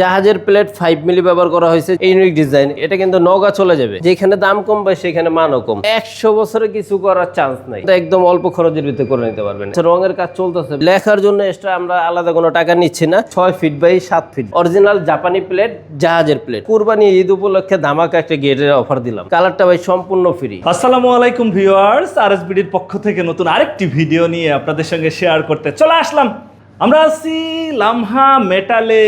জাহাজের plate five milli ব্যবহার করা হয়েছে ইউনিক ডিজাইন এটা কিন্তু নগা চলে যাবে। যেখানে দাম কম বা সেখানে মানও কম। একশো বছরে কিছু করার চান্স নাই। একদম অল্প খরচের ভিতরে করে নিতে পারবেন। আচ্ছা, রঙের কাজ চলতেছে। লেখার জন্য এক্সট্রা আমরা আলাদা কোনো টাকা নিচ্ছি না। ছয় ফিট বাই সাত ফিট অরিজিনাল জাপানি প্লেট জাহাজের প্লেট কুরবানি ঈদ উপলক্ষে ধামাকা একটা গেটের অফার দিলাম। কালারটা ভাই সম্পূর্ণ ফ্রি আসসালামু আলাইকুম ভিউয়ার্স আরএসবিডির পক্ষ থেকে নতুন আরেকটি ভিডিও নিয়ে আপনাদের সঙ্গে শেয়ার করতে চলে আসলাম। আমরা আছি লামহা মেটালে।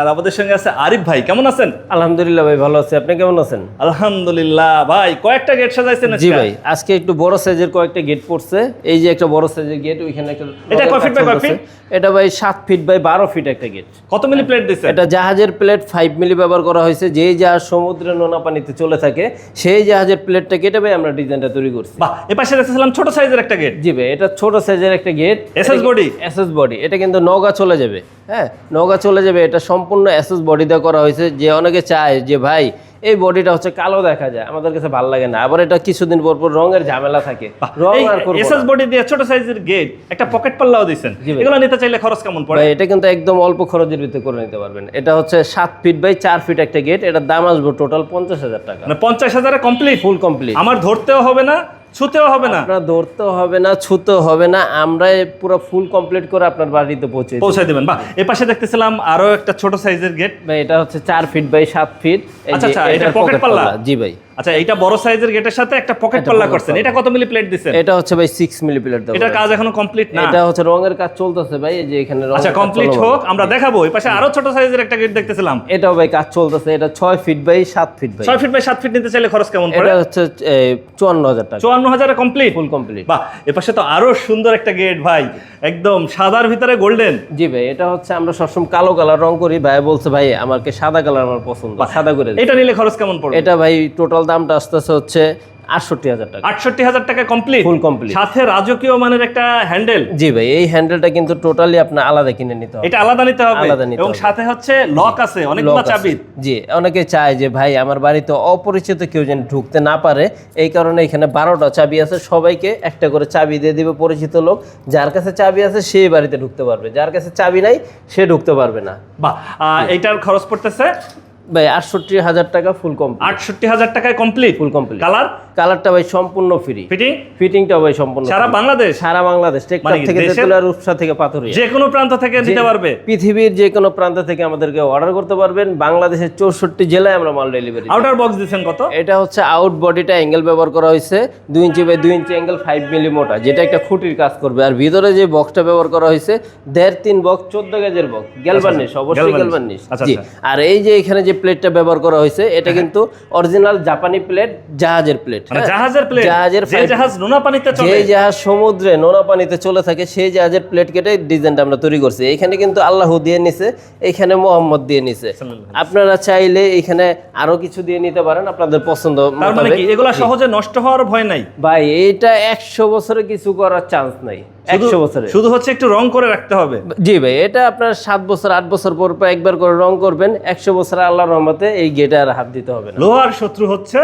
আর আমাদের সঙ্গে আছে আরিফ ভাই কেমন আছেন? আলহামদুলিল্লাহ ভাই ভালো আছি। আপনি কেমন আছেন? আলহামদুলিল্লাহ ভাই কয়েকটা গেট সাজাইছেন জি ভাই আজকে একটু বড় সাইজের কয়েকটা গেট পড়ছে। এই যে একটা বড় সাইজের গেট ওইখানে একটা এটা কয় ফিট বাই কয় ফিট? এটা ভাই সাত ফিট বাই বারো ফিট একটা গেট কত মিলি প্লেট দিচ্ছেন এটা জাহাজের প্লেট ফাইভ মিলি ব্যবহার করা হয়েছে। যেই জাহাজ সমুদ্রে নোনা পানিতে চলে থাকে সেই জাহাজের প্লেটটা কেটে ভাই আমরা ডিজাইনটা তৈরি করছি। বাহ এ পাশে দেখতেছিলাম ছোট সাইজের একটা গেট জি ভাই এটা ছোট সাইজের একটা gate SS body? SS body এটা কিন্তু নগা চলে যাবে। হ্যাঁ নগা চলে যাবে এটা সম্পূর্ণ এসএস বডি দিয়ে করা হয়েছে। যে অনেকে চায় যে ভাই এই বডিটা হচ্ছে কালো দেখা যায়। আমাদের কাছে ভালো লাগে না। আবার এটা কিছুদিন পর পর রঙের ঝামেলা থাকে। রং আর করব এসএস বডি দিয়ে ছোট সাইজের গেট একটা পকেট পাল্লাও ভাই। এগুলো নিতে চাইলে খরচ কেমন পড়ে? এটা কিন্তু একদম অল্প খরচের ভিতরে করে নিতে পারবেন। এটা হচ্ছে সাত ফিট বাই চার ফিট একটা গেট এটার দাম আসবে টোটাল পঞ্চাশ হাজার টাকা। মানে পঞ্চাশ হাজারে কমপ্লিট ফুল কমপ্লিট আমার ধরতেও হবে না ছুতেও হবে না। আপনার ধরতেও হবে না ছুতেও হবে না আমরা পুরো ফুল কমপ্লিট করে আপনার বাড়িতে পৌঁছে পৌঁছে দেবেন। বা এ পাশে দেখতেছিলাম আরও একটা ছোট সাইজের গেট ভাই এটা হচ্ছে চার ফিট বাই সাত ফিট আচ্ছা, আচ্ছা, এটা পাল্লা? পাল্লা। জি ভাই। আচ্ছা এইটা বড় সাইজের গেটের সাথে একটা পকেট পাল্লা করছেন। এটা কত মিলি প্লেট দিচ্ছেন এটা হচ্ছে ভাই সিক্স মিলি প্লেট দেবো এটার কাজ এখনও কমপ্লিট না। এটা হচ্ছে রঙের কাজ চলতেছে ভাই এই যে এখানে রঙের আচ্ছা কমপ্লিট হোক আমরা দেখাবো। এই পাশে আরও ছোট সাইজের একটা গেট দেখতেছিলাম। এটাও ভাই কাজ চলতেছে এটা ছয় ফিট বাই সাত ফিট ভাই। ছয় ফিট বাই সাত ফিট নিতে চাইলে খরচ কেমন পড়ে? এটা হচ্ছে চুয়ান্ন হাজার টাকা। চুয়ান্ন হাজারে কমপ্লিট ফুল কমপ্লিট বাহ এ পাশে তো আরও সুন্দর একটা গেট ভাই। একদম সাদার ভিতরে গোল্ডেন জি ভাই এটা হচ্ছে আমরা সবসময় কালো কালার রং করি। ভাই বলছে ভাই আমাকে সাদা কালার আমার পছন্দ। সাদা করে এটা নিলে খরচ কেমন পড়বে? এটা ভাই টোটাল দামটা আসতেছে হচ্ছে আটষট্টি হাজার টাকা। আটষট্টি হাজার টাকা কমপ্লিট ফুল কমপ্লিট সাথে রাজকীয় মানের একটা হ্যান্ডেল জি ভাই এই হ্যান্ডেলটা কিন্তু টোটালি আপনার আলাদা কিনে নিতে হবে। এটা আলাদা নিতে হবে? আলাদা নিতে এবং সাথে হচ্ছে লক আছে অনেকগুলো চাবি। জি অনেকে চায় যে ভাই আমার বাড়িতে অপরিচিত কেউ যেন ঢুকতে না পারে। এই কারণে এখানে বারোটা চাবি আছে সবাইকে একটা করে চাবি দিয়ে দিবে পরিচিত লোক। যার কাছে চাবি আছে সেই বাড়িতে ঢুকতে পারবে। যার কাছে চাবি নাই সে ঢুকতে পারবে না। বা আহ, এইটার খরচ পড়তেছে ভাই আটষট্টি হাজার টাকা ফুল কমপ্লিট আটষট্টি হাজার টাকায় কমপ্লিট ফুল কমপ্লিট কালার কালারটা ভাই সম্পূর্ণ ফ্রি। ফিটিং ফিটিংটা ভাই সম্পূর্ণ সারা বাংলাদেশ? সারা বাংলাদেশ। টেকটক মানে থেকে তেতুলা রূপসা থেকে পাথরিয়া। যে কোনো প্রান্ত থেকে নিতে পারবে? পৃথিবীর যে কোনো প্রান্ত থেকে আমাদেরকে অর্ডার করতে পারবেন। বাংলাদেশের চৌষট্টি জেলায় আমরা মাল ডেলিভারি আউটার বক্স দিচ্ছেন কত? এটা হচ্ছে আউট বডিটা অ্যাঙ্গেল ব্যবহার করা হয়েছে। দুই ইঞ্চি বাই দুই ইঞ্চি অ্যাঙ্গেল ফাইভ মিলি মোটা যেটা একটা খুঁটির কাজ করবে। আর ভিতরে যে বক্সটা ব্যবহার করা হয়েছে দেড় তিন বক্স চোদ্দ গেজের বক্স গ্যালবার্নিশ অবশ্যই। গ্যালবার্নিশ আচ্ছা, জি। আচ্ছা। আর এই যে এখানে যে প্লেটটা ব্যবহার করা হয়েছে এটা কিন্তু অরিজিনাল জাপানি প্লেট জাহাজের প্লেট মানে জাহাজের প্লেট জাহাজের যে জাহাজ নোনা পানিতে যে জাহাজ সমুদ্রে নোনা পানিতে চলে থাকে সেই জাহাজের প্লেট কেটে ডিজাইনটা আমরা তৈরি করছি। এখানে কিন্তু আল্লাহ দিয়ে নিছে এখানে মোহাম্মদ দিয়ে নিছে। আপনারা চাইলে এখানে আরও কিছু দিয়ে নিতে পারেন আপনাদের পছন্দ তার মানে কি এগুলা সহজে নষ্ট হওয়ার ভয় নাই? ভাই এটা একশো বছরে কিছু করার চান্স নাই। একশো বছরে শুধু হচ্ছে একটু রং করে রাখতে হবে। জি ভাই এটা আপনার সাত বছর আট বছর পর পর একবার করে রং করবেন। একশো বছর আল্লাহর রহমতে এই গেটে আর হাত দিতে হবে না। লোহার শত্রু হচ্ছে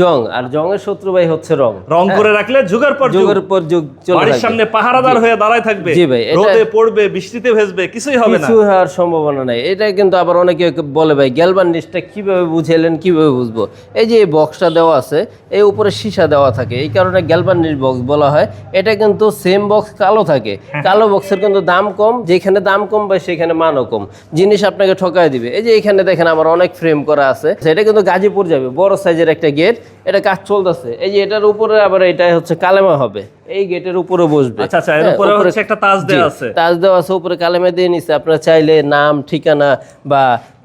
জং আর জংয়ের শত্রু ভাই হচ্ছে রং। রং করে রাখলে যুগের পর যুগের পর যুগ বাড়ির সামনে পাহারাদার হয়ে দাঁড়ায় থাকবে। জি ভাই, রোদে পড়বে বৃষ্টিতে ভেজবে কিছুই হবে না। কিছু হওয়ার সম্ভাবনা নাই। এটা কিন্তু আবার অনেকে বলে ভাই গ্যালবান নিচটা কীভাবে বুঝাইলেন কীভাবে বুঝব? এই যে এই বক্সটা দেওয়া আছে এই উপরে সীসা দেওয়া থাকে এই কারণে গ্যালবান বক্স বলা হয়। এটা কিন্তু সেম বক্স কালো থাকে। হ্যাঁ। কালো বক্সের কিন্তু দাম কম যেখানে দাম কম বা সেখানে মানও কম। জিনিস আপনাকে ঠকায় দিবে। এই যে এখানে দেখেন আমার অনেক ফ্রেম করা আছে। এটা কিন্তু গাজীপুর যাবে বড় সাইজের একটা গেট এটা কাজ চলতেছে। এই যে এটার উপরে আবার এটা হচ্ছে কালেমা হবে। এই গেটের উপরে বসবে। আচ্ছা আচ্ছা এর হ্যাঁ, উপরে উপরে- হচ্ছে একটা তাজ দেওয়া আছে। তাজ দেওয়া আছে উপরে কালেমা দিয়ে নিচ্ছে আপনারা চাইলে নাম ঠিকানা বা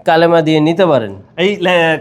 কালেমা দিয়ে নিতে পারেন। এই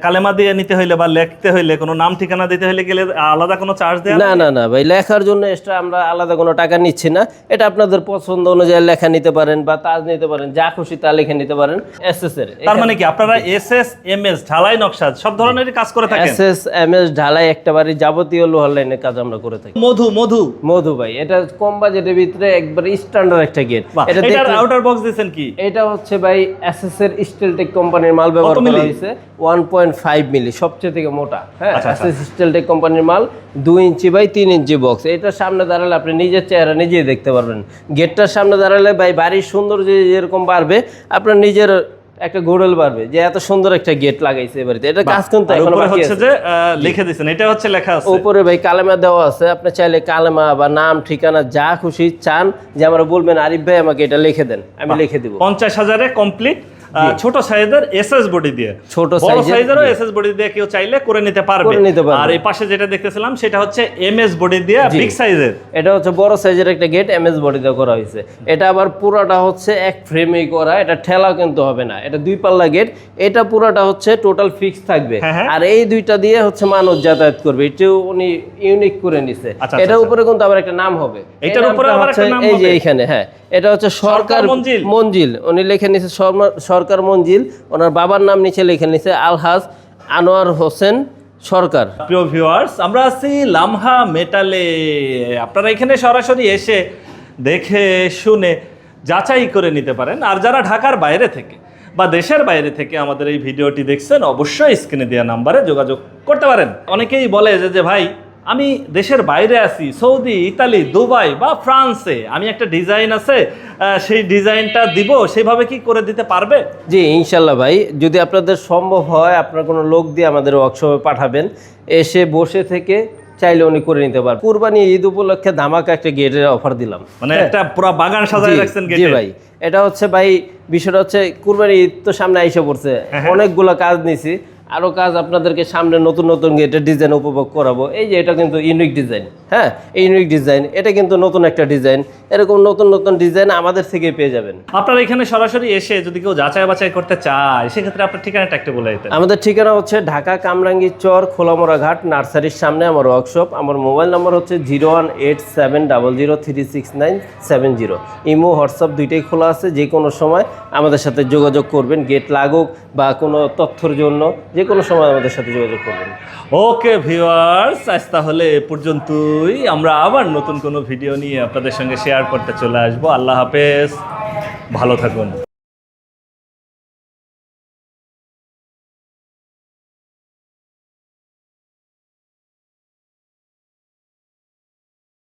কালেমা দিয়ে নিতে হইলে বা লিখতে হইলে কোনো নাম ঠিকানা দিতে হইলে গেলে আলাদা কোনো চার্জ দেওয়া না না না ভাই লেখার জন্য এক্সট্রা আমরা আলাদা কোনো টাকা নিচ্ছি না। এটা আপনাদের পছন্দ অনুযায়ী লেখা নিতে পারেন বা তাজ নিতে পারেন যা খুশি তা লিখে নিতে পারেন এস এস এর। তার মানে কি আপনারা এস এস এম এস ঢালাই নকশা সব ধরনেরই কাজ করে থাকেন? এস এস এম এস ঢালাই একটা বাড়ি যাবতীয় লোহার লাইনের কাজ আমরা করে থাকি। মধু মধু? মধু ভাই এটা কম বাজেটের ভিতরে একবার স্ট্যান্ডার্ড একটা গেট এটা আউটার বক্স দিয়েছেন কি? এটা হচ্ছে ভাই এসএস এর স্টিলটেক কোম্পানির মাল ব্যবহার করা হয়েছে? ওয়ান পয়েন্ট ফাইভ মিলি সবচেয়ে থেকে মোটা। হ্যাঁ আচ্ছা, আচ্ছা। এসএস কোম্পানির মাল দুই ইঞ্চি বাই তিন ইঞ্চি বক্স এটার সামনে দাঁড়ালে আপনি নিজের চেহারা নিজেই দেখতে পারবেন। গেটটার সামনে দাঁড়ালে ভাই বাড়ির সৌন্দর্য যেরকম বাড়বে আপনার নিজের একটা গোড়েল বাড়বে যে এত সুন্দর একটা গেট লাগাইছে এবারে। এটা কাজ কিন্তু এখনও উপরে হচ্ছে যে লিখে দিছেন। এটা হচ্ছে লেখা আছে। উপরে ভাই কালেমা দেওয়া আছে। আপনি চাইলে কালেমা বা নাম ঠিকানা যা খুশি চান যে আমরা বলবেন আরিফ ভাই আমাকে এটা লিখে দেন। আমি লিখে দিব। পঞ্চাশ হাজারে কমপ্লিট ছোট সাইজের এসএস বডি দিয়ে। ছোট সাইজের, সাইজেরও এসএস বডি দিয়ে কেউ চাইলে করে নিতে পারবে। আর এই পাশে যেটা দেখতেছিলাম সেটা হচ্ছে এমএস বডি দিয়ে বিগ সাইজের। এটা হচ্ছে বড় সাইজের একটা গেট এমএস বডিতে করা হয়েছে। এটা আবার পুরাটা হচ্ছে এক ফ্রেমেই করা এটা ঠেলা কিন্তু হবে না। এটা দুই পাল্লা গেট এটা পুরাটা হচ্ছে টোটাল ফিক্স থাকবে। হ্যাঁ, হ্যাঁ। আর এই দুইটা দিয়ে হচ্ছে মানুষ যাতায়াত করবে। এটাও উনি ইউনিক করে নিছে। আচ্ছা, এটার আচ্ছা। উপরে কিন্তু আবার একটা নাম হবে। এটার উপরে আবার একটা নাম এই যে হবে? এইখানে হ্যাঁ। এটা হচ্ছে সরকার মঞ্জিল। মঞ্জিল। উনি লিখে নিছে সরকার মঞ্জিল, ওনার বাবার নাম নিচে লিখে নিছে আলহাজ আনোয়ার হোসেন সরকার। প্রিয় ভিউয়ার্স আমরা আছি লামহা মেটালে। আপনারা এখানে সরাসরি এসে দেখে, শুনে যাচাই করে নিতে পারেন। আর যারা ঢাকার বাইরে থেকে বা দেশের বাইরে থেকে আমাদের এই ভিডিওটি দেখছেন, অবশ্যই স্ক্রিনে দেওয়া নাম্বারে যোগাযোগ করতে পারেন। অনেকেই বলে যে যে ভাই আমি দেশের বাইরে আছি সৌদি ইতালি দুবাই বা ফ্রান্সে আমি একটা ডিজাইন আছে সেই ডিজাইনটা দিব সেভাবে কি করে দিতে পারবে? জি ইনশাল্লাহ ভাই যদি আপনাদের সম্ভব হয় আপনার কোনো লোক দিয়ে আমাদের ওয়ার্কশপে পাঠাবেন এসে বসে থেকে চাইলে উনি করে নিতে পারবেন। কুরবানি ঈদ উপলক্ষে ধামাকা একটা গেটের অফার দিলাম। মানে একটা পুরো বাগান সাজায় রাখছেন জি ভাই এটা হচ্ছে ভাই বিষয়টা হচ্ছে কুরবানি ঈদ তো সামনে আইসা পড়ছে। হ্যাঁ, অনেকগুলো কাজ নিছি। আরও কাজ আপনাদেরকে সামনে নতুন নতুন এটা ডিজাইন উপভোগ করাবো। এই যে এটা কিন্তু ইউনিক ডিজাইন হ্যাঁ ইউনিক ডিজাইন এটা কিন্তু নতুন একটা ডিজাইন এরকম নতুন নতুন ডিজাইন আমাদের থেকে পেয়ে যাবেন। আপনারা এখানে সরাসরি এসে যদি কেউ যাচাই বাছাই করতে চায় সেক্ষেত্রে আপনার ঠিকানাটা একটু বলে দিতেন। আমাদের ঠিকানা হচ্ছে ঢাকা কামরাঙ্গি চর খোলামোড়া ঘাট নার্সারির সামনে আমার ওয়ার্কশপ আমার মোবাইল নাম্বার হচ্ছে zero one eight seven double zero three six nine seven zero. Imo WhatsApp দুইটাই খোলা আছে যে কোনো সময় আমাদের সাথে যোগাযোগ করবেন গেট লাগুক বা কোনো তথ্যর জন্য যে কোনো সময় আমাদের সাথে যোগাযোগ করবেন। ওকে ভিউয়ার্স আজ তাহলে এ পর্যন্তই আমরা আবার নতুন কোনো ভিডিও নিয়ে আপনাদের সঙ্গে শেয়ার করতে চলে আসব। আল্লাহ হাফেজ। ভালো থাকুন।